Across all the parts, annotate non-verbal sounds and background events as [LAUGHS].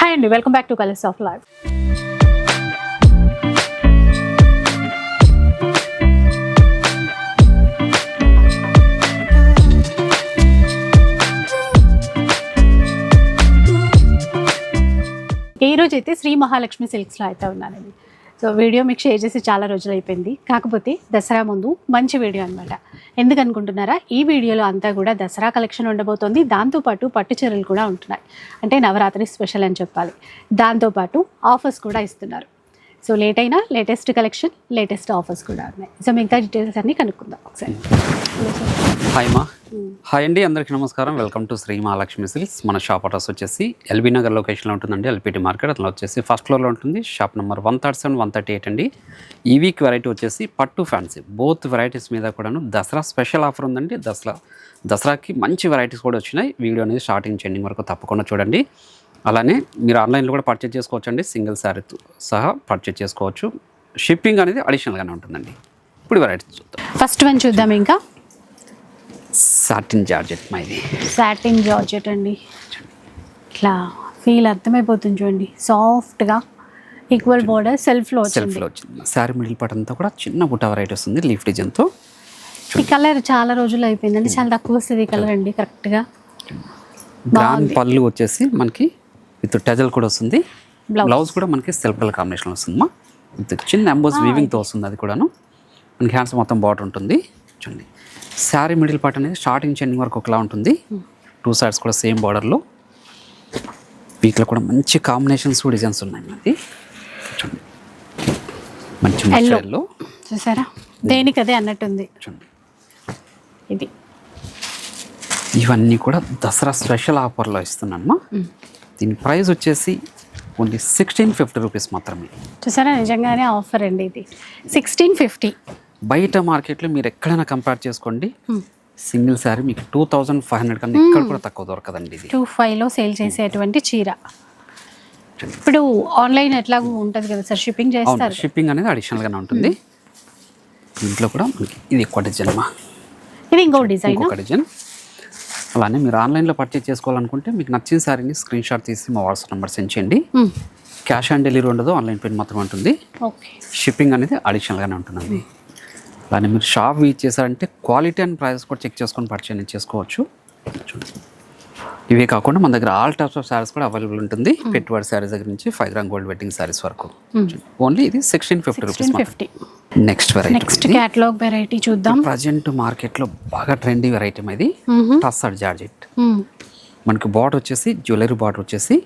Hi అండి welcome back to colours of life. ఈ రోజు అయితే శ్రీ మహాలక్ష్మి సిల్క్స్లో అయితే ఉన్నానండి. సో వీడియో మీకు షేర్ చేసి చాలా రోజులు అయిపోయింది. కాకపోతే దసరా ముందు మంచి వీడియో అనమాట ఎందుకనుకుంటున్నారా? ఈ వీడియోలో అంతా కూడా దసరా కలెక్షన్ ఉండబోతోంది. దాంతోపాటు పట్టు చీరలు కూడా ఉంటున్నాయి. అంటే నవరాత్రి స్పెషల్ అని చెప్పాలి. దాంతోపాటు ఆఫర్స్ కూడా ఇస్తున్నారు. సో లేట్ అయినా లేటెస్ట్ కలెక్షన్ లేటెస్ట్ ఆఫర్స్ కూడా ఉన్నాయి. సో మిగతా డీటెయిల్స్ అన్నీ కనుక్కుందాం ఒకసారి. హాయ్ మా హాయ్ అండి అందరికీ నమస్కారం. Welcome to Shri Mahalakshmi silks మన షాప్ అడ్రస్ వచ్చేసి ఎల్బీ నగర్ లొకేషన్లో ఉంటుందండి. ఎల్పిటి మార్కెట్ అట్లా వచ్చేసి ఫస్ట్ ఫ్లోర్లో ఉంటుంది. Shop number one thirty seven one thirty eight అండి. ఈ వీక్ వెరైటీ వచ్చేసి పట్టు ఫ్యాన్సీ బోత్ వెరైటీస్ మీద కూడాను దసరా స్పెషల్ ఆఫర్ ఉందండి. దసరా దసరాకి మంచి వెరైటీస్ కూడా వచ్చినాయి. వీడియో అనేది స్టార్టింగ్ ఎండింగ్ వరకు తప్పకుండా చూడండి. అలానే మీరు ఆన్లైన్లో కూడా పర్చేజ్ చేసుకోవచ్చు అండి సింగిల్ శారీతో సహా పర్చేజ్ చేసుకోవచ్చు. షిప్పింగ్ అనేది అడిషనల్గానే ఉంటుందండి. ఇప్పుడు వెరైటీ చూద్దాం. ఫస్ట్ వన్ చూద్దాం ఇంకా. సాటిన్ జార్జెట్ మా ఇది. సాటిన్ జార్జెట్ అండి. ఇట్లా ఫీల్ అర్థమైపోతుంది చూడండి. సాఫ్ట్గా ఈక్వల్ బోర్డర్ సెల్ఫ్లో సెల్ఫ్లో వచ్చింది. శారీ మిడిల్ పార్ట్ అంతా కూడా చిన్న బుట్ట వెరైటీ వస్తుంది. లీఫ్ డిజైన్తో ఈ కలర్ చాలా రోజులు అయిపోయిందండి. చాలా తక్కువ వస్తుంది ఈ కలర్ అండి కరెక్ట్గా పళ్ళు వచ్చేసి మనకి విత్ టజల్ కూడా వస్తుంది. బ్లౌజ్ కూడా మనకి సెల్ఫ్ కలర్ కాంబినేషన్ వస్తుందమ్మా. విత్ చిన్న ఎంబోస్ వీవింగ్తో వస్తుంది అది కూడాను. మనకి హ్యాండ్స్ మొత్తం బాటర్ ఉంటుంది. చూడండి. శారీ మిడిల్ పార్ట్ అనేది స్టార్టింగ్ ఎండింగ్ వరకు ఒకలా ఉంటుంది. టూ సైడ్స్ కూడా సేమ్ బార్డర్లో వీటిలో కూడా మంచి కాంబినేషన్స్ డిజైన్స్ ఉన్నాయి మనకి. చూడండి. మంచి. మెటీరియల్లో చూసారా? దేనికి అదే అన్నట్టుంది. చూడండి. ఇది. ఇవన్నీ కూడా దసరా స్పెషల్ ఆఫర్లో ఇస్తున్నానమ్మా. దీని ప్రైస్ వచ్చేసి ఓన్లీ సిక్స్టీన్ ఫిఫ్టీ రూపీస్ మాత్రమే. చూసారా? నిజంగానే ఆఫర్ అండి ఇది. Sixteen fifty. బయట మార్కెట్లో మీరు ఎక్కడైనా కంపేర్ చేసుకోండి. సింగిల్ శారీ మీకు టూ థౌజండ్ ఫైవ్ హండ్రెడ్ కన్నా ఎక్కడ కూడా తక్కువ దొరకదండి ఇది. టూ ఫైవ్లో సేల్ చేసేటువంటి చీర. ఇప్పుడు ఆన్లైన్ ఎట్లాగూ ఉంటుంది కదా సార్? షిప్పింగ్ చేస్తారు షిప్పింగ్ అనేది అడిషనల్గానే ఉంటుంది. దీంట్లో కూడా ఇది ఎక్కువ డిజైన్ ఇది ఇంకో డిజైన్. ఇంకొక డిజైన్. అలానే మీరు ఆన్లైన్లో పర్చేజ్ చేసుకోవాలనుకుంటే మీకు నచ్చిన శారీని స్క్రీన్ షాట్ తీసి మా వాట్సాప్ నెంబర్ సెండ్ చేయండి. క్యాష్ ఆన్ డెలివరీ ఉండదు ఆన్లైన్ పేమెంట్ మాత్రమే ఉంటుంది. షిప్పింగ్ అనేది అడిషనల్గానే ఉంటుందండి. అలానే మీరు షాప్ విజిట్ చేశారంటే క్వాలిటీ అండ్ ప్రైస్ కూడా చెక్ చేసుకొని పర్చేజ్ చేసుకోవచ్చు. చూడండి. ఇవే కాకుండా మన దగ్గర ఆల్ టైప్స్ ఆఫ్ శారీస్ కూడా అవైలబుల్ ఉంటుంది. పెట్టుబడి శారీస్ దగ్గర నుంచి five gram gold wedding sarees వరకు. ఓన్లీ ఇది sixteen fifty rupees fifty next next variety catalogue variety చూద్దాం. ప్రజెంట్ మార్కెట్లో బాగా ట్రెండీ వెరైటీ ఇది. టస్సర్ జార్జెట్. మనకి బార్డర్ వచ్చేసి జ్యువెలరీ బార్డర్ వచ్చేసి.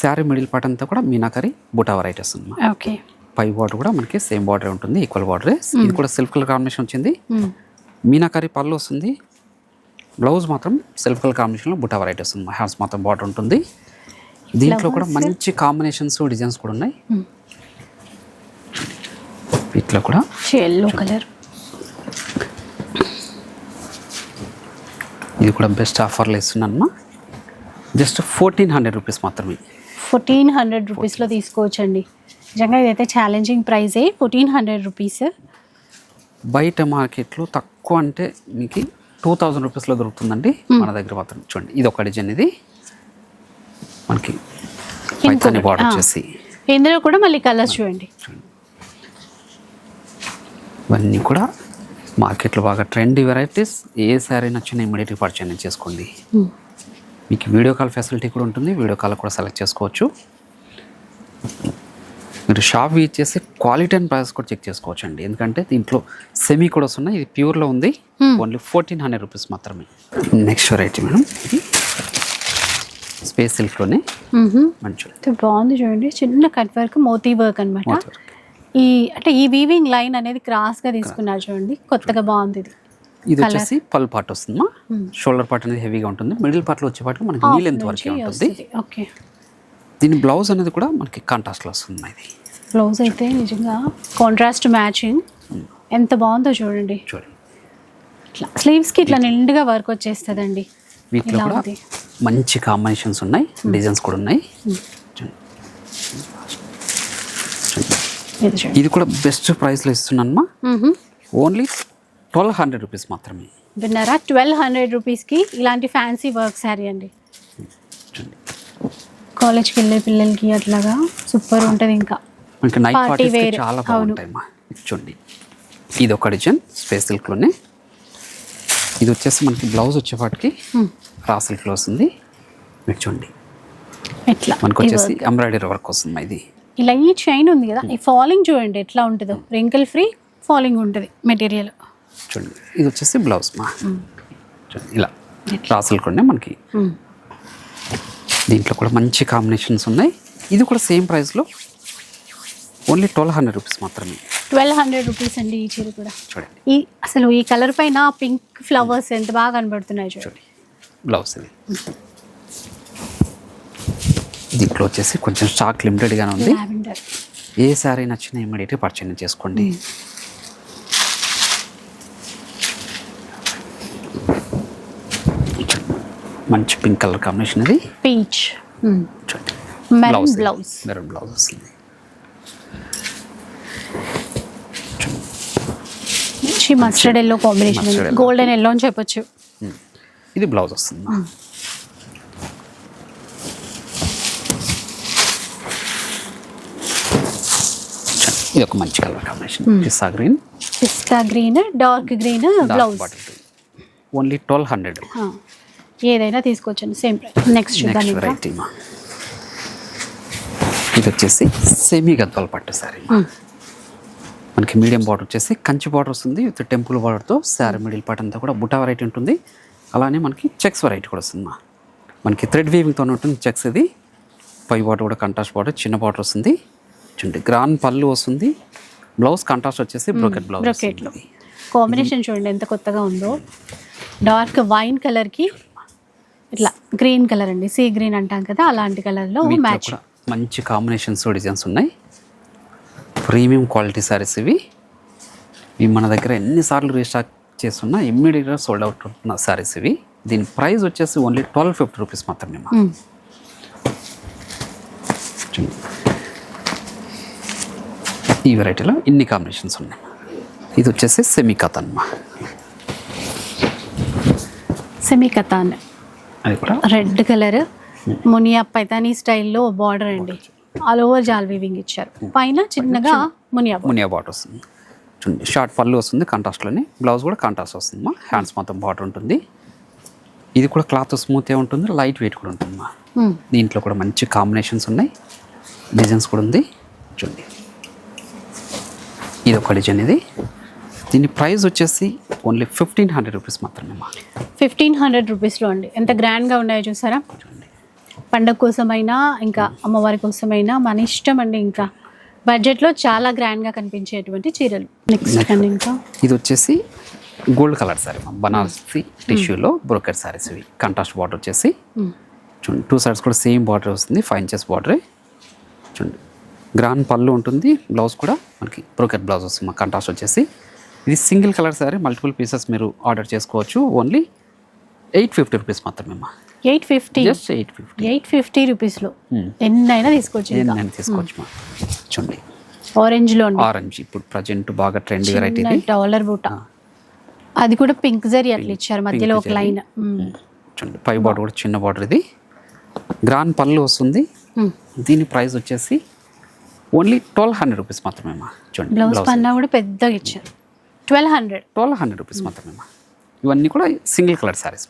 శారీ మిడిల్ పార్ట్ అంతా కూడా మీనాకరి బుటా వెరైటీ వస్తుంది ఓకే. పై బార్డర్ కూడా మనకి సేమ్ బార్డర్ ఉంటుంది ఈక్వల్ బార్డర్ ఇది కూడా సెల్ఫ్ కలర్ కాంబినేషన్ వచ్చింది. మీనాకరి పళ్ళు వస్తుంది. బ్లౌజ్ మాత్రం సెల్ఫ్ కలర్ కాంబినేషన్లో బుటా వెరైటీ వస్తుంది హ్యాండ్స్ మాత్రం బార్డర్ ఉంటుంది. దీంట్లో కూడా మంచి కాంబినేషన్స్ డిజైన్స్ కూడా ఉన్నాయి. మ్మ్. వీటిలో కూడా. ఎల్లో కలర్ ఇది కూడా బెస్ట్ ఆఫర్లో ఇస్తున్నాను జస్ట్ ఫోర్టీన్ హండ్రెడ్ రూపీస్ మాత్రమే. ఫోర్టీన్ హండ్రెడ్ రూపీస్లో తీసుకోవచ్చండి. నిజంగా ఇదైతే ఛాలెంజింగ్ ప్రైజే ఫోర్టీన్ హండ్రెడ్ రూపీస్ బయట మార్కెట్లో తక్కువ అంటే మీకు టూ థౌజండ్ రూపీస్లో దొరుకుతుందండి మన దగ్గర మాత్రం. చూడండి ఇది ఒక డిజైన్ ఇది. మనకి పైతాని బార్డర్ వచ్చేసి ఇందులో కూడా మళ్ళీ కలర్స్ చూడండి. ఇవన్నీ కూడా మార్కెట్లో బాగా ట్రెండీ వెరైటీస్ ఏ శారీ నచ్చినా ఇమీడియట్గా పర్చేజ్ చేసుకోండి. మ్మ్. మీకు వీడియో కాల్ ఫెసిలిటీ కూడా ఉంటుంది. వీడియో కాల్ కూడా సెలెక్ట్ చేసుకోవచ్చు. మీరు షాప్ విజిట్ చేసి క్వాలిటీ అండ్ ప్రైస్ కూడా చెక్ చేసుకోవచ్చు అండి ఎందుకంటే దీంట్లో సెమీ కూడా వస్తున్నాయి. ఇది ప్యూర్లో ఉంది. ఓన్లీ ఫోర్టీన్ హండ్రెడ్ రూపీస్ మాత్రమే. Next variety madam. ఇది స్పేస్ సిల్క్లోనే. మంచి. బాగుంది చూడండి. చిన్న కట్ వర్క్ మోతీ వర్క్ అనమాట. ఈ అంటే ఈ వీవింగ్ లైన్ అనేది క్రాస్గా తీసుకున్నారు చూడండి. కొత్తగా బాగుంది ఇది. ఇది వచ్చేసి పల్ పార్ట్ వస్తుందమ్మా షోల్డర్ పార్ట్ అనేది హెవీగా ఉంటుంది. మిడిల్ పార్ట్లో వచ్చేపాటికి మనకి నీ లెంత్ వరకే ఉంటుంది. ఓకే దీని బ్లౌజ్ అనేది కూడా మనకి కాంట్రాస్ట్లో వస్తుంది ఇది. బ్లౌజ్ అయితే నిజంగా కాంట్రాస్ట్ మ్యాచింగ్ ఎంత బాగుందో చూడండి. చూడండి. ఇట్లా స్లీవ్స్కి ఇట్లా నిండుగా వర్క్ వచ్చేస్తుందండి. వీటిలో కూడా. మంచి కాంబినేషన్స్ ఉన్నాయి డిజైన్స్ కూడా ఉన్నాయి. చూడండి. ఇది కూడా బెస్ట్ ప్రైస్లో ఇస్తున్నానమ్మా. ఓన్లీ ట్వెల్వ్ హండ్రెడ్ రూపీస్ మాత్రమే. విన్నారా? ట్వెల్వ్ హండ్రెడ్ రూపీస్కి ఇలాంటి ఫ్యాన్సీ వర్క్ శారీ అండి. కాలేజ్కి వెళ్ళే పిల్లలకి అట్లాగా సూపర్ ఉంటుంది ఇంకా. మనకి నైట్ పార్టీస్ చాలా. బాగుంటాయి మా చూడండి. ఇది ఒక డిజైన్ స్పేస్ సిల్క్లోనే ఇది వచ్చేసి మనకి బ్లౌజ్ వచ్చేపాటికి. రా సిల్క్లో వస్తుంది. మీరు చూడండి. ఎట్లా? మనకు వచ్చేసి. ఎంబ్రాయిడరీ వర్క్ వస్తుంది మా ఇది. ఇలా ఈ చైన్ ఉంది కదా ఈ ఫాలింగ్ చూడండి ఎట్లా ఉంటుందో. రింకిల్ ఫ్రీ ఫాలింగ్ ఉంటుంది మెటీరియల్ చూడండి. ఇది వచ్చేసి బ్లౌజ్ మా. చూడండి ఇలా. రా సిల్క్లోనే మనకి. దీంట్లో కూడా మంచి కాంబినేషన్స్ ఉన్నాయి. ఇది కూడా సేమ్ ప్రైస్లో ఓన్లీ ట్వెల్వ్ హండ్రెడ్ రూపీస్ మాత్రమే. ట్వెల్వ్ హండ్రెడ్ రూపీస్ అండి ఈ చీర కూడా. చూడండి. ఈ అసలు ఈ కలర్ పైన పింక్ ఫ్లవర్స్ ఎంత బాగా కనబడుతున్నాయి చూడండి. బ్లౌజ్ ఇది. దీంట్లో వచ్చేసి కొంచెం స్టాక్ లిమిటెడ్గానే ఉంది. ఏ శారీ నచ్చినా ఇమ్మీడియట్గా పర్చేజ్ చేసుకోండి. మంచి పింక్ కలర్ కాంబినేషన్ ఇది. పీచ్ బ్లౌజ్ మెరూన్ బ్లౌజ్ వస్తుంది. మంచి mustard yellow combination. Golden yellow అని చెప్పొచ్చు. ఇది బ్లౌజ్ వస్తుంది. చూడండి, ఇది ఒక మంచి colour combination pista green pista green dark green blouse only twelve hundred ఏదైనా తీసుకోవచ్చండి సేమ్ ప్రైస్ నెక్స్ట్ నెక్స్ట్ ఇంకా. వెరైటీ మా. ఇది వచ్చేసి సెమీ గద్వాల పట్టు సారీ మనకి మీడియం బార్డర్ వచ్చేసి కంచి బార్డర్ వస్తుంది. విత్ టెంపుల్ బార్డర్తో శారీ మిడిల్ పార్ట్ అంతా కూడా బుటా వెరైటీ ఉంటుంది. అలానే మనకి చెక్స్ వెరైటీ కూడా వస్తుంది మనకి థ్రెడ్ వీవింగ్తో ఉంటుంది చెక్స్ ఇది. పై బార్డర్ కూడా కంటాస్ట్ బార్డర్ చిన్న బార్డర్ వస్తుంది. చూడండి గ్రాండ్ పళ్ళు వస్తుంది. బ్లౌజ్ కంటాస్ట్ వచ్చేసి బ్రోకెట్ బ్లౌజ్. కాంబినేషన్ చూడండి ఎంత కొత్తగా ఉందో. డార్క్ వైన్ కలర్కి ఇట్లా గ్రీన్ కలర్ అండి. సీ గ్రీన్ అంటాం కదా అలాంటి కలర్లో వీటిలో మ్యాచ్ మంచి కాంబినేషన్స్ డిజైన్స్ ఉన్నాయి. ప్రీమియం క్వాలిటీ సారీస్ ఇవి. ఇవి మన దగ్గర ఎన్నిసార్లు రీస్టాక్ చేస్తున్నా ఇమ్మీడియట్గా సోల్డ్ అవుట్ ఉన్న సారీస్ ఇవి. దీని ప్రైస్ వచ్చేసి ఓన్లీ ట్వెల్వ్ ఫిఫ్టీ రూపీస్ మాత్రమే. ఈ వెరైటీలో ఇన్ని కాంబినేషన్స్ ఉన్నాయి ఇది వచ్చేసి సెమీ కథన్ మా సెమీ కథాన్ అది కూడా రెడ్ కలర్ మునియా పైతానీ స్టైల్లో బార్డర్ అండి. ఆల్ ఓవర్ జాల్ వీవింగ్ ఇచ్చారు. పైన చిన్నగా మునియా. మునియా బాటర్ వస్తుంది. చూడండి షార్ట్ పళ్ళు వస్తుంది కాంట్రాస్ట్లోని బ్లౌజ్ కూడా కాంట్రాస్ట్ వస్తుంది మా హ్యాండ్స్ మొత్తం బాటర్ ఉంటుంది. ఇది కూడా క్లాత్ స్మూత్గా ఉంటుంది లైట్ వెయిట్ కూడా ఉంటుంది మా Hmm. దీంట్లో కూడా మంచి కాంబినేషన్స్ ఉన్నాయి. డిజైన్స్ కూడా ఉంది. చూడండి. ఇది ఒక డిజైన్ ఇది. దీని ప్రైస్ వచ్చేసి ఓన్లీ ఫిఫ్టీన్ హండ్రెడ్ రూపీస్ మాత్రమే మా ఫిఫ్టీన్ హండ్రెడ్ రూపీస్లో అండి. ఎంత గ్రాండ్గా ఉన్నాయో చూసారా? చూడండి. పండగ కోసమైనా ఇంకా అమ్మవారి కోసమైనా మన ఇష్టం అండి ఇంకా. బడ్జెట్లో చాలా గ్రాండ్గా కనిపించేటువంటి చీరలు. నెక్స్ట్ అండి ఇంకా. ఇది వచ్చేసి గోల్డ్ కలర్ సారీ మా బనారసి టిష్యూలో బ్రోకెట్ సారీస్ ఇవి. కంట్రాస్ట్ బార్డర్ వచ్చేసి Hmm. చూడండి టూ సైడ్స్ కూడా సేమ్ బార్డర్ వస్తుంది ఫైవ్ ఇంచెస్ బార్డరే చూడండి గ్రాండ్ పళ్ళు ఉంటుంది బ్లౌజ్ కూడా మనకి బ్రోకెట్ బ్లౌజ్ వస్తుంది మా కంట్రాస్ట్ వచ్చేసి. ఇది single colour saree multiple pieces మీరు ఆర్డర్ చేసుకోవచ్చు ఓన్లీ ఎయిట్ ఫిఫ్టీ రూపీస్ మాత్రమే మా eight fifty. Just eight fifty. Eight fifty రూపీస్లో. Hmm. ఎన్నైనా తీసుకోవచ్చు ఇంకా. నేను తీసుకోవచ్చు మా చూడండి. ఆరెంజ్లో ఆరెంజ్ ఇప్పుడు ప్రజెంట్ బాగా ట్రెండ్ వెరైటీ డాలర్ బూట. అది కూడా పింక్ జరీ అట్లా ఇచ్చారు మధ్యలో ఒక లైన్. చూడండి పై బార్డర్ కూడా చిన్న బార్డర్ ఇది. గ్రాండ్ పళ్ళు వస్తుంది. దీని ప్రైస్ వచ్చేసి ఓన్లీ ట్వెల్వ్ హండ్రెడ్ రూపీస్ మాత్రమే మా చూడండి బ్లౌజ్ పన్నా కూడా పెద్దగా ఇచ్చారు. Twelve hundred twelve hundred rupees మాత్రమే మా ఇవన్నీ కూడా సింగిల్ కలర్ సారీస్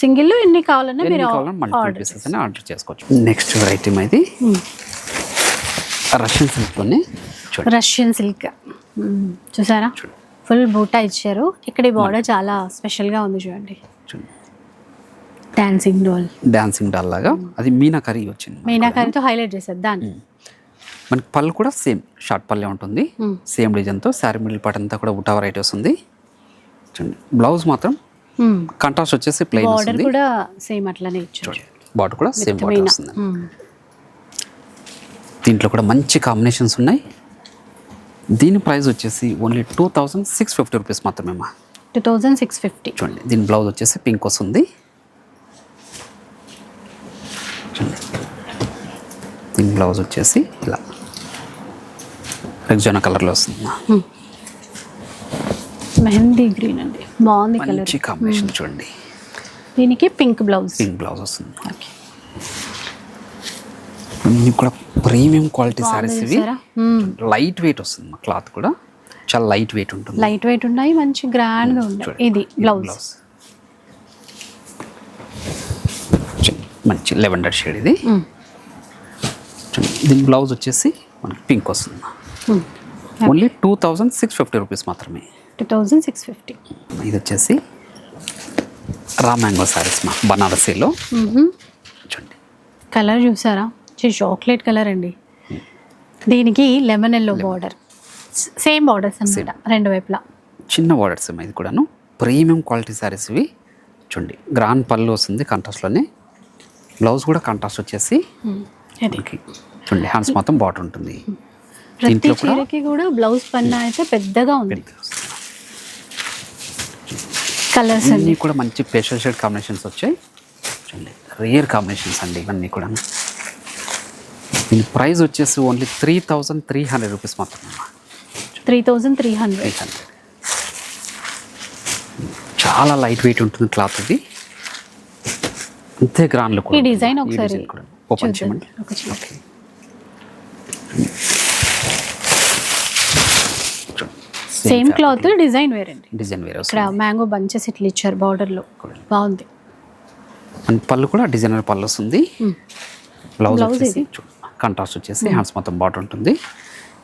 సింగిల్లో ఎన్ని కావాలన్నా మీరు మల్టిపుల్ పీసెస్ అని ఆర్డర్ చేసుకోవచ్చు. నెక్స్ట్ వెరైటీ ఇది. రష్యన్ సిల్క్లోనే రష్యన్ సిల్క్ చూసారా. ఫుల్ బూటా ఇచ్చారు. ఇక్కడ ఈ బార్డర్ చాలా స్పెషల్గా ఉంది చూడండి. డాన్సింగ్ డోల్ డాన్సింగ్ డాల్ లాగా. అది మీనాకరీ వచ్చింది మీనాకారితో హైలైట్ చేశారు దాన్ని. మనకి పళ్ళు కూడా సేమ్ షార్ట్ పల్లె ఉంటుంది. సేమ్ డిజైన్తో శారీ మిడిల్ పార్ట్ అంతా కూడా బుటా వెరైటీ వస్తుంది చూడండి. బ్లౌజ్ మాత్రం కంట్రాస్ట్ వచ్చేసి ప్లెయిన్ బార్డర్ వస్తుంది. కూడా సేమ్ అట్లానే ఇచ్చారు. బార్డర్ కూడా సేమ్ బార్డర్ వస్తుంది. దీంట్లో కూడా మంచి కాంబినేషన్స్ ఉన్నాయి. దీని ప్రైస్ వచ్చేసి only two thousand six fifty rupees మాత్రమే మా టూ థౌజండ్ సిక్స్ ఫిఫ్టీ చూడండి. దీని బ్లౌజ్ వచ్చేసి పింక్ వస్తుంది. దీని బ్లౌజ్ వచ్చేసి ఇలా. రెగ్జోనా కలర్లో వస్తుంది మెహందీ గ్రీన్ అండి. బాగుంది కలర్. మంచి కాంబినేషన్ చూడండి. దీనికి పింక్ బ్లౌజ్ పింక్ బ్లౌజ్ వస్తుంది. ఓకే. ఇవి కూడా ప్రీమియం క్వాలిటీ సారీస్ ఇవి. లైట్ వెయిట్ వస్తుంది మా క్లాత్ కూడా. చాలా లైట్ వెయిట్ ఉంటుంది. లైట్ వెయిట్ ఉన్నాయి మంచి గ్రాండ్గా ఉన్నాయి చూడండి. ఇది బ్లౌజ్ మంచి లెవెండర్ షేడ్ ఇది. దీని బ్లౌజ్ వచ్చేసి మనకి పింక్ వస్తుంది. Only two thousand six fifty rupees మాత్రమే. Two thousand six fifty. ఇది వచ్చేసి రా మ్యాంగో సారీస్ మా బనారసీలో. చూడండి. కలర్ చూసారా? చాక్లెట్ కలర్ అండి. దీనికి lemon yellow border same borders అన్నమాట రెండు వైపులా. చిన్న బార్డర్స్ ఇది కూడాను. ప్రీమియం క్వాలిటీ సారీస్ ఇవి. చూడండి గ్రాండ్ పళ్ళు వస్తుంది కాంట్రాస్ట్లోనే బ్లౌజ్ కూడా కాంట్రాస్ట్ వచ్చేసి చూడండి హ్యాండ్స్ మొత్తం బార్డర్ ఉంటుంది. ప్రతి చీరకి కూడా బ్లౌజ్ పన్నా అయితే పెద్దగా ఉంది. కలర్స్ అండి ఇవన్నీ కూడా మంచి పేషల్ షేడ్ కాంబినేషన్స్ వచ్చాయి. చూడండి రియర్ కాంబినేషన్స్ అండి ఇవన్నీ కూడా దీని ప్రైస్ వచ్చేసి only three thousand three hundred rupees మాత్రమే three thousand three hundred hundred చాలా లైట్ వెయిట్ ఉంటుంది క్లాత్ ఇది. అంతే గ్రాండ్ లుక్ ఈ డిజైన్ ఒకసారి ఓపెన్ చేయమండి. ఒక సేమ్ క్లాత్ డిజైన్ వేరండి డిజైన్ వేరే ఇక్కడ మ్యాంగో బంచెస్ ఇట్లా ఇచ్చారు బార్డర్లో. బాగుంది. అండ్ పళ్ళు కూడా డిజైనర్ పళ్ళు వస్తుంది. బ్లౌజ్ Blouse వచ్చేసి కంట్రాస్ట్ వచ్చేసి హ్యాండ్స్ మొత్తం బాటర్ ఉంటుంది.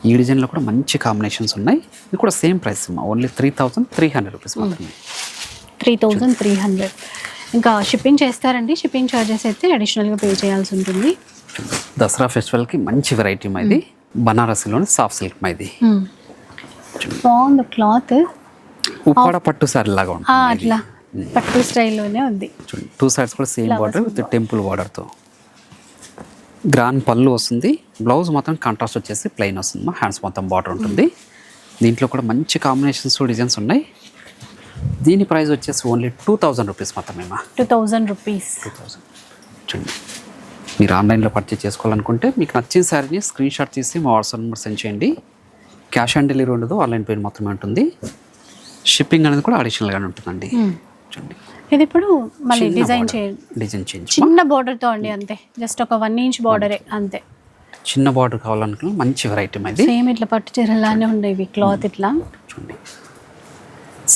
ఈ డిజైన్లో కూడా మంచి కాంబినేషన్స్ ఉన్నాయి. ఇది కూడా same price only three thousand three hundred rupees మాత్రమే. త్రీ థౌజండ్ త్రీ హండ్రెడ్ ఇంకా షిప్పింగ్ చేస్తారండి. షిప్పింగ్ ఛార్జెస్ అయితే అడిషనల్గా పే చేయాల్సి ఉంటుంది. దసరా ఫెస్టివల్కి మంచి వెరైటీ మా ఇది. బనారసిలోని సాఫ్ట్ సిల్క్ మా ఇది. మ్మ్. బాగుంది క్లాత్ ఉప్పాడ పట్టు సారీ లాగా ఉంటుంది. అట్లా. పట్టు స్టైల్లోనే ఉంది. టూ సైడ్స్ కూడా సేమ్ బార్డర్ విత్ టెంపుల్ బార్డర్తో గ్రాండ్ పళ్ళు వస్తుంది. బ్లౌజ్ మాత్రం కాంట్రాస్ట్ వచ్చేసి ప్లెయిన్ వస్తుంది. మా హ్యాండ్స్ మొత్తం బార్డర్ ఉంటుంది. దీంట్లో కూడా మంచి కాంబినేషన్స్ డిజైన్స్ ఉన్నాయి. దీని ప్రైస్ వచ్చేసి ఓన్లీ టూ థౌజండ్ రూపీస్ మాత్రమే మా. Two thousand rupees two thousand చూడండి. మీరు ఆన్లైన్లో పర్చేస్ చేసుకోవాలనుకుంటే మీకు నచ్చిన శారీని స్క్రీన్ షాట్ తీసి మా వాట్సాప్ నెంబర్ సెండ్ చేయండి. క్యాష్ ఆన్ డెలివరీ ఉండదు ఆన్లైన్ పేమెంట్ మాత్రమే ఉంటుంది. షిప్పింగ్ అనేది కూడా అడిషనల్గానే ఉంటుందండి. చూడండి. ఇది ఇప్పుడు మళ్ళీ డిజైన్ చేయండి డిజైన్ చేంజ్. చిన్న border తో అండి అంతే. జస్ట్ ఒక వన్ ఇంచ్ బార్డరే అంతే. చిన్న బార్డర్ కావాలనుకున్న మంచి వెరైటీ ఇది. సేమ్ ఇట్లా పట్టు చీరలానే ఉండేవి క్లాత్ ఇట్లా. చూడండి.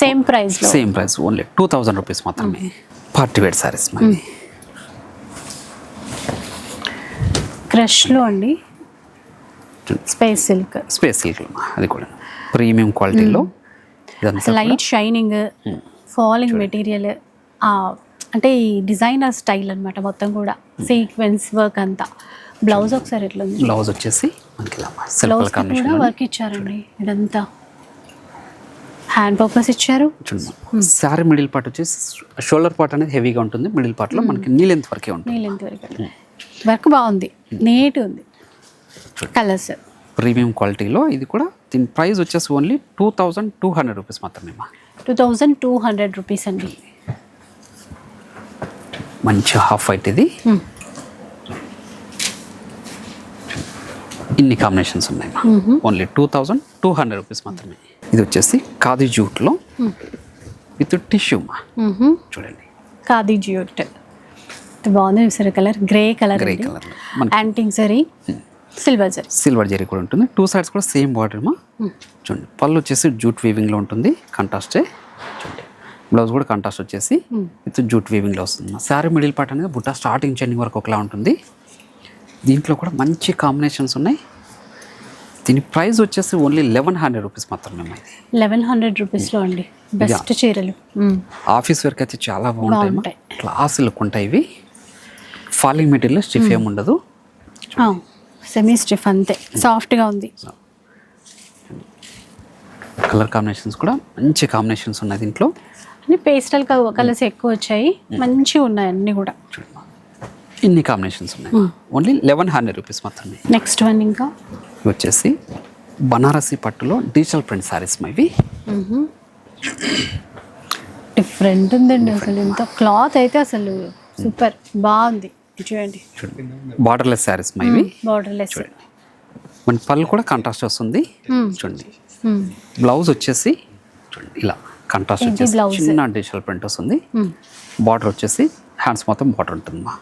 సేమ్ ప్రైస్లో. Same price only two thousand rupees మాత్రమే. పార్టీ వేర్ సారీస్ మరి క్రష్లో అండి. స్పేస్ సిల్క్ స్పేస్ సిల్క్ అది కూడా. ప్రీమియం క్వాలిటీలో ఇదంతా లైట్ షైనింగ్ ఫాలింగ్ మెటీరియల్ అంటే ఈ డిజైనర్ స్టైల్ అన్నమాట మొత్తం కూడా. సీక్వెన్స్ వర్క్ అంతా. బ్లౌజ్ ఒకసారి ఎట్లా ఉంది? బ్లౌజ్ వచ్చేసి బ్లౌజ్ కూడా వర్క్ ఇచ్చారండి ఇదంతా. హ్యాండ్ పర్పస్ ఇచ్చారు. శారీ మిడిల్ పార్ట్ వచ్చేసి షోల్డర్ పార్ట్ అనేది హెవీగా ఉంటుంది. మిడిల్ పార్ట్లో మనకి నీ లెంత్ వరకే ఉంటుంది. నీళ్ళెంత వరకు. వర్క్ బాగుంది. నీట్ ఉంది. కలర్స్ ప్రీమియం క్వాలిటీలో ఇది కూడా దీని ప్రైస్ వచ్చేసి only two thousand two hundred rupees మాత్రమే two thousand two hundred rupees అండి. మంచి హాఫ్ వైట్ ఇది. Hmm. ఇన్ని కాంబినేషన్స్ ఉన్నాయి only two thousand two hundred rupees మాత్రమే. ఇది వచ్చేసి ఖాదీ జూట్లో విత్ టిష్యూ మా. చూడండి. ఖాదీ జ్యూట్ బాగుంది చూసారు colour? Grey colour grey colour యాంటింగ్ zari silver zari silver zari కూడా ఉంటుంది. టూ సైడ్స్ కూడా సేమ్ బార్డర్ మా. చూడండి. పళ్ళు వచ్చేసి జూట్ వీవింగ్లో ఉంటుంది. కంట్రాస్టే చూడండి. బ్లౌజ్ కూడా కంట్రాస్ట్ వచ్చేసి విత్ జూట్ వీవింగ్లో వస్తుంది. శారీ మిడిల్ పార్ట్ అనేది బుట్ట స్టార్టింగ్ చెండింగ్ వరకు ఒకలా ఉంటుంది. దీంట్లో కూడా మంచి కాంబినేషన్స్ ఉన్నాయి. దీని ప్రైస్ వచ్చేసి ఓన్లీ లెవెన్ హండ్రెడ్ రూపీస్ మాత్రమే ఇది. లెవెన్ హండ్రెడ్ రూపీస్లో అండి. బెస్ట్ చీరలు. ఆఫీస్ వర్క్ అయితే చాలా బాగుంటాయి. క్లాస్ లుక్ ఉంటాయి ఇవి. ఫాలింగ్ మెటీరియల్ స్టిఫ్ ఏమి ఉండదు. సెమీ స్టిఫ్ అంతే. సాఫ్ట్గా ఉంది. కలర్ కాంబినేషన్స్ కూడా మంచి కాంబినేషన్స్ ఉన్నాయి దీంట్లో. అన్ని పేస్టల్ కలర్స్ ఎక్కువ వచ్చాయి. మంచిగా ఉన్నాయి అన్ని కూడా. ఇన్ని కాంబినేషన్స్ ఉన్నాయి. ఓన్లీ లెవెన్ హండ్రెడ్ రూపీస్ మాత్రమే. నెక్స్ట్ వన్ ఇంకా. వచ్చేసి బనారసి పట్టులో డిజిటల్ ప్రింట్ సారీస్ మా ఇవి డిఫరెంట్ ఉందండి అసలు. ఇంత క్లాత్ అయితే అసలు సూపర్ బాగుంది. చూడండి. బార్డర్లెస్ సారీస్ మా ఇవి. బార్డర్లెస్ మన పళ్ళు కూడా కాంట్రాస్ట్ వస్తుంది. చూడండి. బ్లౌజ్ వచ్చేసి చూడండి ఇలా కాంట్రాస్ట్ వచ్చేసి. చిన్న డిజిటల్ ప్రింట్ వస్తుంది. బార్డర్ వచ్చేసి హ్యాండ్స్ మొత్తం బార్డర్ ఉంటుంది మా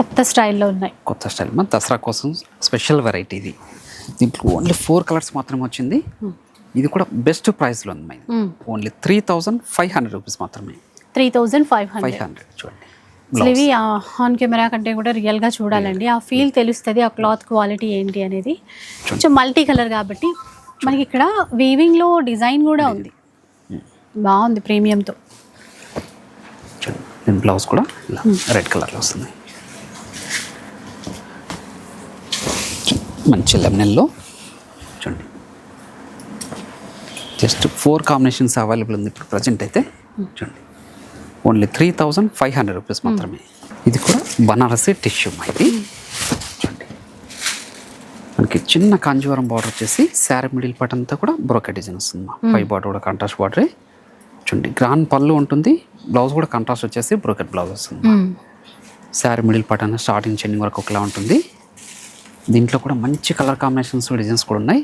కొత్త స్టైల్లో ఉన్నాయి. కొత్త స్టైల్ మన దసరా కోసం స్పెషల్ వెరైటీ ఇది. దీంట్లో ఓన్లీ ఫోర్ కలర్స్ మాత్రమే వచ్చింది. ఇది కూడా బెస్ట్ ప్రైస్లో ఉంది mine only three thousand five hundred rupees మాత్రమే. Three thousand five five hundred hundred చూడండి. అసలు ఇవి ఆన్ కెమెరా కంటే కూడా రియల్గా చూడాలండి. ఆ ఫీల్ తెలుస్తుంది ఆ క్లాత్ క్వాలిటీ ఏంటి అనేది. కొంచెం మల్టీ కలర్ కాబట్టి మనకి ఇక్కడ వీవింగ్లో డిజైన్ కూడా ఉంది. బాగుంది ప్రీమియంతో బ్లౌజ్ కూడా రెడ్ కలర్లో వస్తుంది. మంచి లెమనెల్లో చూడండి జస్ట్ ఫోర్ కాంబినేషన్స్ అవైలబుల్ ఉంది ఇప్పుడు ప్రజెంట్ అయితే. చూడండి only three thousand five hundred rupees మాత్రమే. ఇది కూడా బనారసి టిష్యూ ఇది చూడండి. మనకి చిన్న కాంజీవరం బార్డర్ వచ్చేసి శారీ మిడిల్ పార్ట్ అంతా కూడా బ్రోకెట్ డిజైన్ వస్తుంది పై బార్డర్ కూడా కాంట్రాస్ట్ బార్డరే చూడండి గ్రాండ్ పళ్ళు ఉంటుంది బ్లౌజ్ కూడా కాంట్రాస్ట్ వచ్చేసి బ్రోకెట్ బ్లౌజ్ వస్తుంది శారీ మిడిల్ పార్ట్ అన్న స్టార్టింగ్ చెండింగ్ వరకు ఒకలా ఉంటుంది. దీంట్లో కూడా మంచి కలర్ కాంబినేషన్స్ డిజైన్స్ కూడా ఉన్నాయి.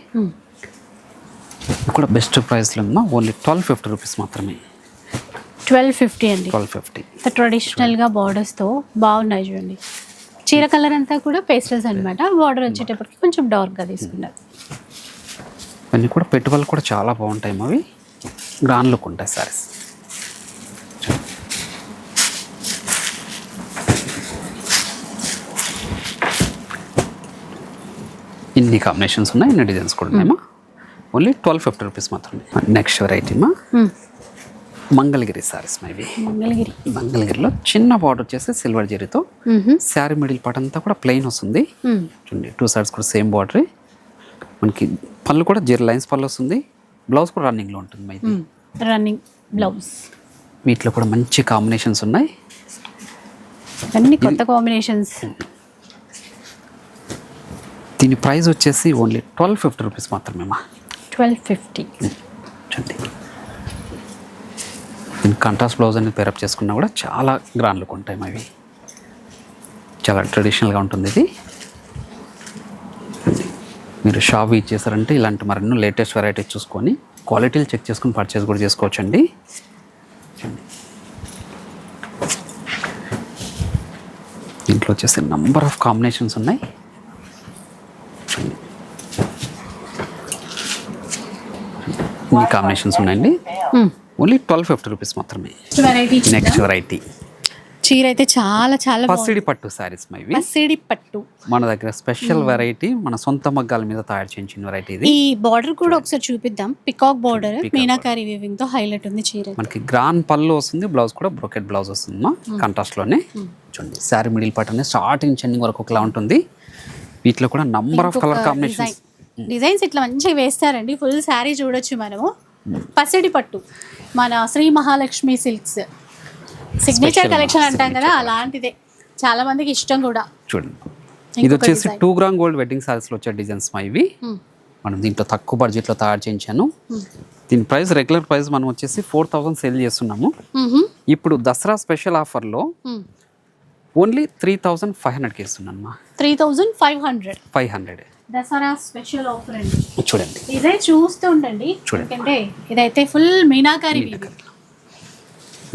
కూడా బెస్ట్ ప్రైస్లో ఉందా ఓన్లీ ట్వెల్వ్ ఫిఫ్టీ రూపీస్ మాత్రమే. ట్వెల్వ్ ఫిఫ్టీ అండి. Twelve fifty. ట్రెడిషనల్గా బార్డర్స్తో బాగున్నాయి చూడండి. చీర కలర్ అంతా కూడా పేస్టల్స్ అనమాట బార్డర్ వచ్చేటప్పటికి కొంచెం డార్క్గా తీసుకున్నారు ఇవన్నీ కూడా పెట్టుబడులు కూడా చాలా బాగుంటాయి అవి గ్రాండ్ లుక్ ఉంటాయి సారీస్ ఇన్ని కాంబినేషన్స్ ఉన్నాయి ఇన్ని డిజైన్స్ కూడా ఉన్నాయమ్మా. ఓన్లీ ట్వెల్వ్ ఫిఫ్టీ రూపీస్ మాత్రమే. నెక్స్ట్ వెరైటీమా Hmm. మంగళగిరి సారీస్ ఇవి మంగళగిరి. మంగళగిరిలో చిన్న బార్డర్ వచ్చేసి సిల్వర్ జరీతో. శారీ మిడిల్ పార్ట్ అంతా కూడా ప్లెయిన్ వస్తుంది. చూడండి టూ సైడ్స్ కూడా సేమ్ బార్డర్. మనకి పళ్ళు కూడా జీరో లైన్స్ పళ్ళు వస్తుంది. బ్లౌజ్ కూడా రన్నింగ్లో ఉంటుంది మా ఇది మ్మ్. Running blouse. వీటిలో కూడా మంచి కాంబినేషన్స్ ఉన్నాయి. అన్ని కొత్త కాంబినేషన్స్. దీని ప్రైస్ వచ్చేసి ఓన్లీ ట్వెల్వ్ ఫిఫ్టీ రూపీస్ మాత్రమే మా ట్వెల్వ్ ఫిఫ్టీ. చూడండి. దీని కంట్రాస్ట్ బ్లౌజ్ అనేది పేరప్ చేసుకున్నా కూడా చాలా గ్రాండ్ లుక్ ఉంటాయి అవి చాలా ట్రెడిషనల్గా ఉంటుంది ఇది. మీరు షాప్ ఇచ్చేసారంటే ఇలాంటి మరెన్నో లేటెస్ట్ వెరైటీస్ చూసుకొని క్వాలిటీలు చెక్ చేసుకొని పర్చేస్ కూడా చేసుకోవచ్చండి. చూడండి. దీంట్లో వచ్చేసి నంబర్ ఆఫ్ కాంబినేషన్స్ ఉన్నాయి. కాంబినేషన్స్ ఉన్నాయండి. Hmm. Only twelve fifty rupees మాత్రమే. నెక్స్ట్ వెరైటీ చీర అయితే చాలా చాలా పసిడి పట్టు శారీస్ మైవి పసిడి పట్టు. మన దగ్గర స్పెషల్ వెరైటీ మన సొంత మగ్గాల మీద తయారు చేయించిన వెరైటీ ఇది. ఈ బార్డర్ కూడా ఒకసారి చూపిద్దాం. పికాక్ బార్డర్ మీనాకారి వీవింగ్తో హైలైట్ ఉంది చీర. మనకి గ్రాండ్ పళ్ళు వస్తుంది బ్లౌజ్ కూడా బ్రోకెట్ బ్లౌజ్ వస్తుంది మా కాంట్రాస్ట్లోనే. చూడండి శారీ మిడిల్ పార్ట్ అనేది స్టార్టింగ్ చెండింగ్ వరకు ఒకలా ఉంటుంది. వీటిలో కూడా number of colour combinations designs ఇట్లా మంచిగా వేస్తారండి. ఫుల్ శారీ చూడొచ్చు మనము. పసిడి పట్టు. మన Shri Mahalakshmi silks. Signature collection అంటాం కదా అలాంటిదే. చాలా మందికి ఇష్టం కూడా. చూడండి. ఇది వచ్చేసి. టూ గ్రామ్ గోల్డ్ వెడ్డింగ్ సారీస్లో వచ్చే డిజైన్స్ మా ఇవి. Hmm. మనం దీంట్లో తక్కువ బడ్జెట్లో తయారు చేయించాను. దీని ప్రైస్ రెగ్యులర్ ప్రైస్ మనం వచ్చేసి ఫోర్ థౌసండ్ సేల్ చేస్తున్నాము. ఇప్పుడు దసరా స్పెషల్ ఆఫర్లో ఓన్లీ త్రీ థౌజండ్ ఫైవ్ హండ్రెడ్కి ఇస్తున్నాను three thousand five hundred five hundred Dasara special offer అండి. చూడండి. ఇదే చూస్తూ ఉండండి. చూడండి. ఎందుకంటే ఇదైతే ఫుల్ మీనాకారి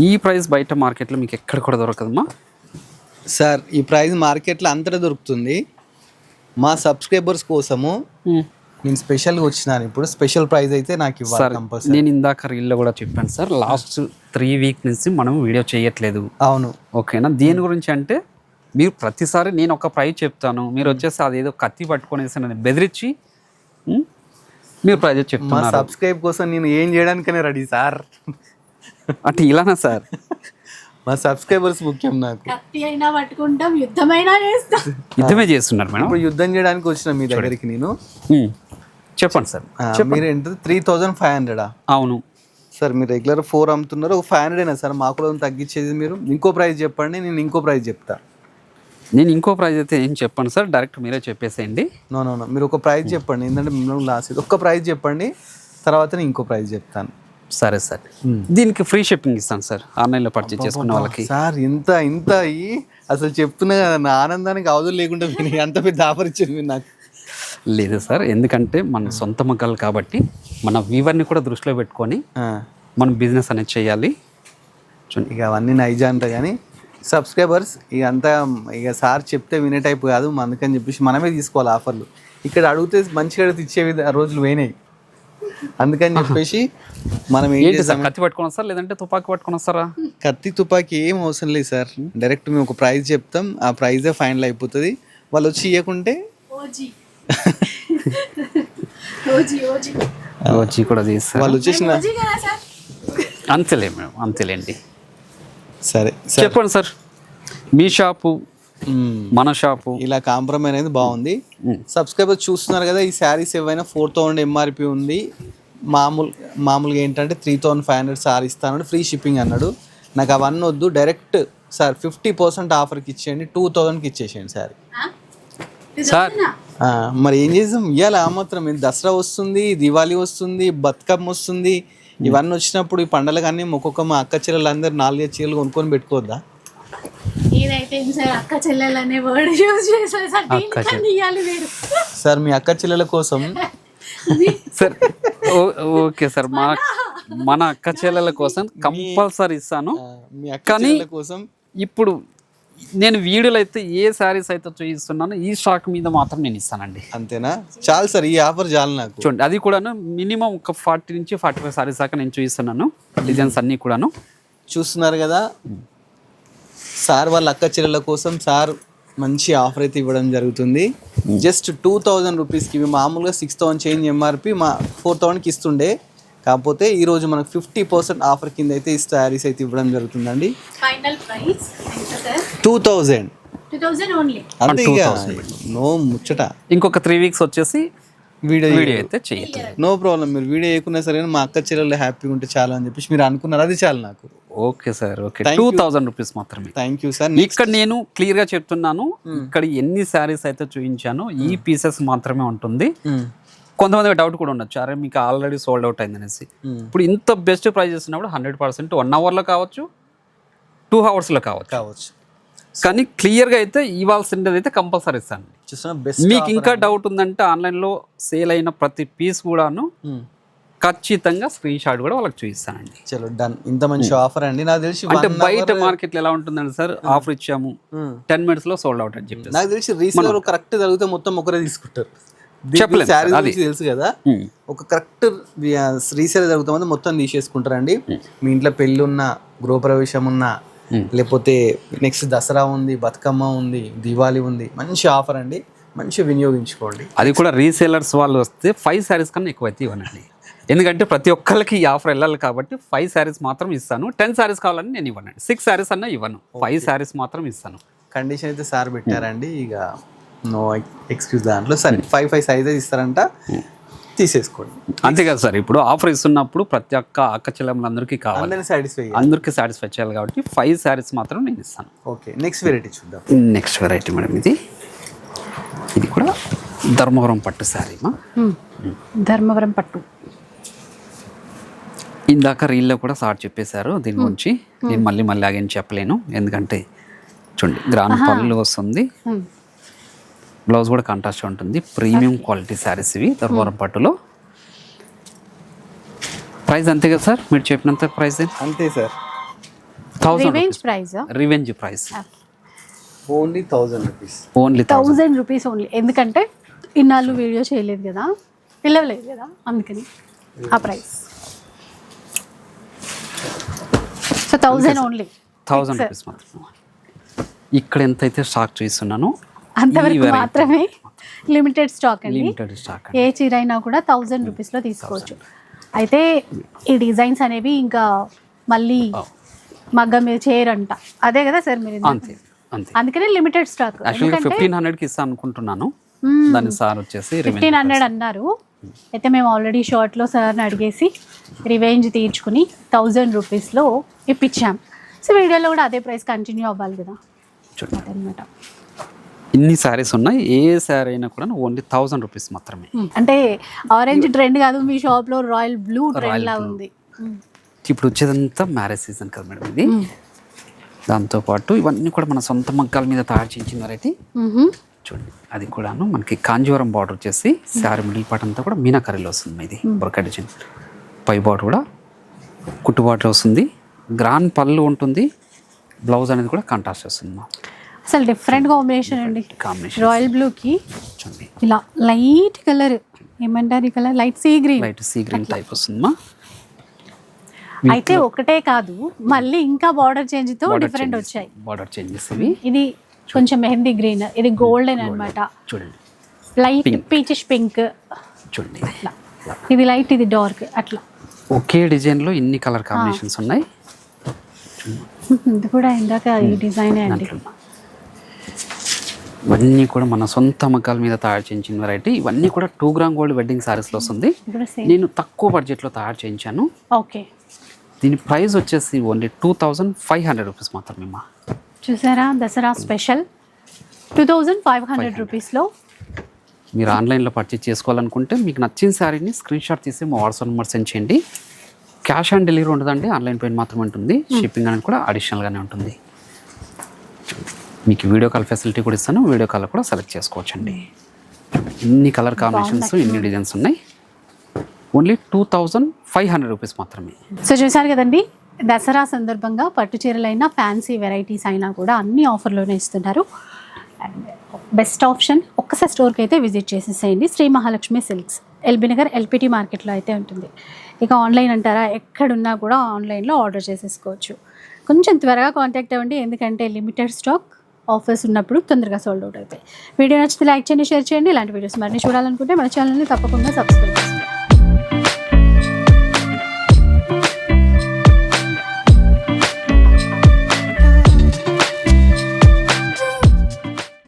ఈ ప్రైస్ బయట మార్కెట్లో మీకు ఎక్కడ కూడా దొరకదమ్మా? సార్ ఈ ప్రైస్ మార్కెట్లో అంతటా దొరుకుతుంది. మా సబ్స్క్రైబర్స్ కోసము నేను స్పెషల్గా వచ్చినాను ఇప్పుడు. స్పెషల్ ప్రైస్ అయితే నాకు ఇవ్వాలి సార్ కంపల్సరీ. నేను ఇందాక రీల్లో కూడా చెప్పాను సార్ లాస్ట్ త్రీ వీక్ నుంచి మనం వీడియో చేయట్లేదు. అవును. ఓకేనా? దేని గురించి అంటే మీరు ప్రతిసారి నేను ఒక ప్రైజ్ చెప్తాను. మీరు వచ్చేసి అదేదో కత్తి పట్టుకొనేసి నన్ను బెదిరించి? మీరు ప్రైజ్ మా చెప్తున్నారు. సబ్స్క్రైబ్ కోసం నేను ఏం చేయడానికనే రెడీ సార్. అంటే ఇలానా సార్? [LAUGHS] మా సబ్స్క్రైబర్స్ ముఖ్యం నాకు. కత్తి అయినా పట్టుకుంటాం యుద్ధమైనా చేస్తాం. యుద్ధమే చేస్తున్నారు మేడం. ఇప్పుడు యుద్ధం చేయడానికి వచ్చిన మీ దగ్గరికి నేను. చెప్పండి సార్. మీరు ఏంటంటే త్రీ థౌజండ్ ఫైవ్ హండ్రెడా అవును. సార్ మీరు రెగ్యులర్ ఫోర్ అమ్ముతున్నారు. ఒక ఫైవ్ హండ్రెడ్ అయినా సార్? మాకు కూడా తగ్గించేది మీరు? ఇంకో ప్రైస్ చెప్పండి నేను ఇంకో ప్రైస్ చెప్తా. నేను ఇంకో ప్రైజ్ అయితే ఏం చెప్పండి సార్ డైరెక్ట్ మీరే చెప్పేసేయండి. నో నో నో మీరు ఒక ప్రైస్ చెప్పండి. ఎందుకంటే మిమ్మల్ని లాస్ ఇది. ఒక్క ప్రైస్ చెప్పండి. తర్వాత నేను ఇంకో ప్రైస్ చెప్తాను. సరే సార్. దీనికి ఫ్రీ షిప్పింగ్ ఇస్తాను సార్ ఆన్లైన్లో పర్చేజ్ చేసుకున్న వాళ్ళకి. సార్ ఇంత ఇంత అయ్యి అసలు చెప్తున్నా కదా నా ఆనందానికి అవధులు లేకుండా మీరు ఎంత పెద్ద ఆఫర్ ఇచ్చింది మీరు నాకు. లేదు సార్ ఎందుకంటే మన సొంత మగ్గాలు కాబట్టి మన వీవర్ని కూడా దృష్టిలో పెట్టుకొని మనం బిజినెస్ అనేది చేయాలి. ఇక అవన్నీ నైజా అంట కానీ సబ్స్క్రైబర్స్ ఇక అంతా ఇక సార్ చెప్తే వినే టైప్ కాదు అందుకని చెప్పేసి మనమే తీసుకోవాలి ఆఫర్లు. ఇక్కడ అడిగితే మంచిగా అడిగితే ఇచ్చే విధ- రోజులు పోయినాయి. అందుకని చెప్పేసి మనం ఏం ఏంటి సార్ చేస్తాం? కత్తి పట్టుకొని వస్తారా లేదంటే తుపాకీ పట్టుకొని వస్తారా కత్తి తుపాకీ ఏం అవసరం లేదు సార్. డైరెక్ట్ మేము ఒక ప్రైజ్ చెప్తాం ఆ ప్రైజే ఫైనల్ అయిపోతుంది. వాళ్ళు వచ్చి ఇవ్వకుంటే వచ్చి [LAUGHS] కూడా వాళ్ళు వచ్చేసిన అంతేలే మేడం అంతేలేండి. సరే సరే. చెప్పండి సార్. మీ షాపు. మన షాపు. ఇలా కాంప్రమైజ్ అనేది బాగుంది. సబ్స్క్రైబర్ చూస్తున్నారు కదా ఈ శారీస్ ఏవైనా ఫోర్ థౌసండ్ ఎంఆర్పి ఉంది. మామూలు మామూలుగా ఏంటంటే three thousand five hundred sir ఇస్తాను ఫ్రీ షిప్పింగ్ అన్నాడు. నాకు అవన్నీ వద్దు డైరెక్ట్ సార్ ఫిఫ్టీ పర్సెంట్ ఆఫర్కి ఇచ్చేయండి టూ థౌసండ్కి ఇచ్చేసేయండి సార్. సార్ మరి ఏం చేసాం ఇవాళ ఆ మాత్రం? దసరా వస్తుంది దివాళీ వస్తుంది బతుకమ్మ వస్తుంది. ఇవన్నీ వచ్చినప్పుడు ఈ పండగలు కానీ ఒక్కొక్క మా అక్క చెల్లెలు అందరు నాలుగైదు చీరలు కొనుక్కొని పెట్టుకోవద్దా? సార్ అక్క చెల్లెలు అనే వర్డ్ యూజ్ చేశారు సార్ మీ అక్క చెల్లెల కోసం సార్ ఓ- ఓకే సార్ మన మన అక్క చెల్లెల కోసం కంపల్సరీ ఇస్తాను. మీ కానీ- కోసం ఇప్పుడు నేను వీడియోలో అయితే ఏ శారీస్ అయితే చూపిస్తున్నానో ఈ స్టాక్ మీద మాత్రం నేను ఇస్తానండి. అంతేనా? చాలు సార్ ఈ ఆఫర్ చాలు నాకు. చూడండి అది కూడాను మినిమం ఒక ఫార్టీ నుంచి ఫార్టీ ఫైవ్ సారీస్ దాకా నేను చూపిస్తున్నాను. డిజైన్స్ అన్నీ కూడాను. చూస్తున్నారు కదా? సార్ వాళ్ళ అక్క చెల్లెల కోసం సార్ మంచి ఆఫర్ అయితే ఇవ్వడం జరుగుతుంది. జస్ట్ టూ థౌజండ్ రూపీస్కి మామూలుగా సిక్స్ థౌసండ్ చేంజ్ ఎంఆర్పి మా ఫోర్ థౌసండ్కి ఇస్తుండే. కాకపోతే ఈరోజు మనకు ఫిఫ్టీ పర్సెంట్ ఆఫర్ కింద అయితే ఈ శారీస్ అయితే ఇవ్వడం జరుగుతుందండి. ఫైనల్ ప్రైస్ ఎంత సార్? Two thousand. అంతే ఇక. నో ముచ్చట. ఇంకొక త్రీ వీక్స్ వచ్చేసి వీడియో వీడియో అయితే చేయొచ్చు నో ప్రాబ్లం మీరు వీడియో వేయకున్నా సరే మా అక్క చెల్లెలు హ్యాపీగా ఉంటే చాలు అని చెప్పేసి మీరు అనుకున్నారు అది చాలు నాకు. Okay sir okay. Two. Thousand rupees మాత్రమే. థ్యాంక్ యూ సార్ ఇక్కడ నేను క్లియర్గా చెప్తున్నాను ఇక్కడ ఎన్ని శారీస్ అయితే చూపించానో ఈ పీసెస్ మాత్రమే ఉంటుంది. కొంతమంది డౌట్ కూడా ఉండొచ్చు. అరే మీకు ఆల్రెడీ సోల్డ్ అవుట్ అయింది అనేసి. ఇప్పుడు ఇంత బెస్ట్ ప్రైస్ ఇస్తున్నప్పుడు హండ్రెడ్ పర్సెంట్ వన్ అవర్లో కావచ్చు టూ అవర్స్లో కావచ్చు. కావచ్చు. కానీ క్లియర్గా అయితే ఇవ్వాల్సింది అయితే కంపల్సరీ ఇస్తాను మీకు ఇంకా డౌట్ ఉందంటే ఆన్లైన్లో సేల్ అయిన ప్రతి పీస్ కూడాను ఖచ్చితంగా స్క్రీన్ షాట్ కూడా వాళ్ళకి చూపిస్తానండి. చలో డన్ ఇంత మంచి ఆఫర్ అండి. నాకు తెలిసి అంటే బయట మార్కెట్లో ఎలా ఉంటుందండి సార్? ఆఫర్ ఇచ్చాము. Hmm. టెన్ మినిట్స్లో సోల్డ్ అవుట్ అని చెప్పేసి. నాకు తెలిసి రీసేలర్ కరెక్ట్ జరిగితే మొత్తం ఒకరే తీసుకుంటారు. తెలుసు కదా. ఒక కరెక్ట్ రీసేల్ జరుగుతామంటే మొత్తం తీసేసుకుంటారండి. మీ ఇంట్లో పెళ్ళి ఉన్నా గృహప్రవేశం ఉన్నా లేకపోతే నెక్స్ట్ దసరా ఉంది బతుకమ్మ ఉంది దివాళీ ఉంది మంచి ఆఫర్ అండి. మంచి వినియోగించుకోండి. అది కూడా రీసేలర్స్ వాళ్ళు వస్తే ఫైవ్ శారీస్ కన్నా ఎక్కువ అయితే ఇవ్వనండి. ఎందుకంటే ప్రతి ఒక్కరికి ఈ ఆఫర్ వెళ్ళాలి కాబట్టి ఫైవ్ శారీస్ మాత్రం ఇస్తాను. టెన్ శారీస్ కావాలని నేను ఇవ్వనండి. సిక్స్ శారీస్ అన్నా ఇవ్వను. ఫైవ్ శారీస్ మాత్రం ఇస్తాను. కండిషన్ అయితే సార్ పెట్టారండి. ఇక నో ఎక్స్క్యూజ్ దాంట్లో. సరే ఫైవ్ ఫైవ్ సైజ్ ఇస్తారంట. తీసేసుకోండి. అంతే కదా సార్ ఇప్పుడు ఆఫర్ ఇస్తున్నప్పుడు ప్రతి ఒక్క అక్క చెల్లెమ్మలందరికీ కావాలి. అందరినీ సాటిస్ఫై అందరికీ సాటిస్ఫై చేయాలి కాబట్టి ఫైవ్ శారీస్ మాత్రం నేను ఇస్తాను. ఓకే నెక్స్ట్ వెరైటీ చూద్దాం. నెక్స్ట్ వెరైటీ మేడం ఇది. ఇది కూడా ధర్మవరం పట్టు శారీ మా. ధర్మవరం పట్టు. ఇందాక రీల్లో కూడా సార్ చెప్పేశారు దీని గురించి. నేను మళ్ళీ మళ్ళీ ఆగేం చెప్పలేను. ఎందుకంటే చూడండి గ్రాండ్ పళ్ళు వస్తుంది. బ్లౌజ్ కూడా కాంట్రాస్ట్ ఉంటుంది. ప్రీమియం క్వాలిటీ శారీస్ ఇవి ధర్మవరం పట్టులో. ప్రైస్ అంతే కదా సార్? మీరు చెప్పినంత ప్రైస్ అంతే sir. Thousand revenge price revenge price only thousand rupees only thousand rupees only ఎందుకంటే ఇన్నాళ్ళు వీడియో చేయలేదు కదా? పిలవలేదు కదా? అందుకని ఆ price so thousand only thousand rupees మాత్రం ఇక్కడ ఎంత అయితే స్టాక్ చూస్తున్నానో అంతవరకు మాత్రమే లిమిటెడ్ స్టాక్ అండి. లిమిటెడ్ స్టాక్ ఏ చీర అయినా కూడా థౌజండ్ రూపీస్లో తీసుకోవచ్చు. అయితే ఈ డిజైన్స్ అనేవి ఇంకా మళ్ళీ మగ్గ మీద చేయరంట. అదే కదా సార్ మీరు ఇందాక అంతే అంతే. అందుకనే లిమిటెడ్ స్టాక్ ఫిఫ్టీన్ హండ్రెడ్కి ఇస్తాను అనుకుంటున్నాను. దాని సార్ వచ్చేసి ఫిఫ్టీన్ హండ్రెడ్ అన్నారు. అయితే మేము ఆల్రెడీ షార్ట్లో సార్ని అడిగేసి రివెంజ్ తీర్చుకుని థౌజండ్ రూపీస్లో ఇప్పించాం. సో వీడియోలో కూడా అదే ప్రైస్ కంటిన్యూ అవ్వాలి కదా. చూడండి. అదనమాట ఇన్ని శారీస్ ఉన్నాయి ఏ శారీ అయినా కూడా ఓన్లీ థౌసండ్ రూపీస్ మాత్రమే. అంటే ఆరెంజ్ ట్రెండ్ కాదు మీ షాప్లో రాయల్ బ్లూ ట్రెండ్ లా ఉంది. ఇప్పుడు వచ్చేదంతా మ్యారేజ్ సీజన్ కదా మేడం ఇది. దాంతోపాటు ఇవన్నీ కూడా మన సొంత మగ్గాల మీద తయారు చేయించిన వెరైటీ. చూడండి అది కూడాను మనకి కాంజీవరం బార్డర్ వచ్చేసి శారీ మిడిల్ పార్ట్ అంతా కూడా మీనాకరీలో వస్తుంది ఇది బొరకా డిజైన్. పై బార్డర్ కూడా కుట్టు బార్డర్ వస్తుంది. గ్రాండ్ పళ్ళు ఉంటుంది బ్లౌజ్ అనేది కూడా కాంట్రాస్ట్ వస్తుంది మా అసలు డిఫరెంట్ కాంబినేషన్ అండి. కాంబినేషన్ రాయల్ బ్లూకి చూడండి. ఇలా లైట్ కలర్ ఏమంటారు ఈ colour light sea green light sea green type వస్తుంది మా అయితే ఒకటే కాదు మళ్ళీ ఇంకా బార్డర్ చేంజ్తో డిఫరెంట్ వచ్చాయి. బార్డర్ చేంజెస్ ఇవి. ఇది కొంచెం మెహందీ గ్రీన్ ఇది గోల్డెన్ అన్నమాట. చూడండి. లైట్ పీచిష్ పింక్ చూడండి. ఇది లైట్ ఇది డార్క్ అట్లా. ఒకే డిజైన్లో ఇన్ని కలర్ కాంబినేషన్స్ ఉన్నాయి. [LAUGHS] ఇది కూడా ఇందాక ఈ డిజైన్ అండి. దాంట్లో. ఇవన్నీ కూడా మన సొంత అమ్మకాల మీద తయారు చేయించిన వెరైటీ ఇవన్నీ కూడా టూ గ్రామ్ గోల్డ్ వెడ్డింగ్ సారీస్లో వస్తుంది. నేను తక్కువ బడ్జెట్లో తయారు చేయించాను. ఓకే. దీని ప్రైస్ వచ్చేసి only two thousand five hundred rupees మాత్రమే మా చూసారా? Dasara special. Two thousand five hundred రూపీస్లో మీరు ఆన్లైన్లో పర్చేస్ చేసుకోవాలనుకుంటే మీకు నచ్చిన శారీని స్క్రీన్ షాట్ తీసి మా వాట్సాప్ నెంబర్ సెండ్ చేయండి. క్యాష్ ఆన్ డెలివరీ ఉండదండి ఆన్లైన్ పేమెంట్ మాత్రమే ఉంటుంది. షిప్పింగ్ అనేది కూడా అడిషనల్గానే ఉంటుంది. మీకు వీడియో కాల్ ఫెసిలిటీ కూడా ఇస్తాను. వీడియో కాల్ కూడా సెలెక్ట్ చేసుకోవచ్చండి. ఇన్ని కలర్ కాంబినేషన్స్ ఇన్ని డిజైన్స్ ఉన్నాయి? Only two thousand five hundred rupees మాత్రమే. సో చూసారు కదండి? దసరా సందర్భంగా పట్టు చీరలైనా ఫ్యాన్సీ వెరైటీస్ అయినా కూడా అన్ని ఆఫర్లోనే ఇస్తున్నారు. అండ్ బెస్ట్ ఆప్షన్ ఒక్కసారి స్టోర్కి అయితే విజిట్ చేసేసేయండి. Shri Mahalakshmi silks LB Nagar LPT మార్కెట్లో అయితే ఉంటుంది. ఇక ఆన్లైన్ అంటారా? ఎక్కడున్నా కూడా ఆన్లైన్లో ఆర్డర్ చేసేసుకోవచ్చు. కొంచెం త్వరగా కాంటాక్ట్ అవ్వండి. ఎందుకంటే లిమిటెడ్ స్టాక్ ఆఫర్స్ ఉన్నప్పుడు తొందరగా సోల్డ్ అవుట్ అవుతాయి. వీడియో నచ్చితే లైక్ చేయండి షేర్ చేయండి. ఇలాంటి వీడియోస్ మరిన్ని చూడాలనుకుంటే మన ఛానల్ని తప్పకుండా సబ్స్క్రైబ్ చేసుకోండి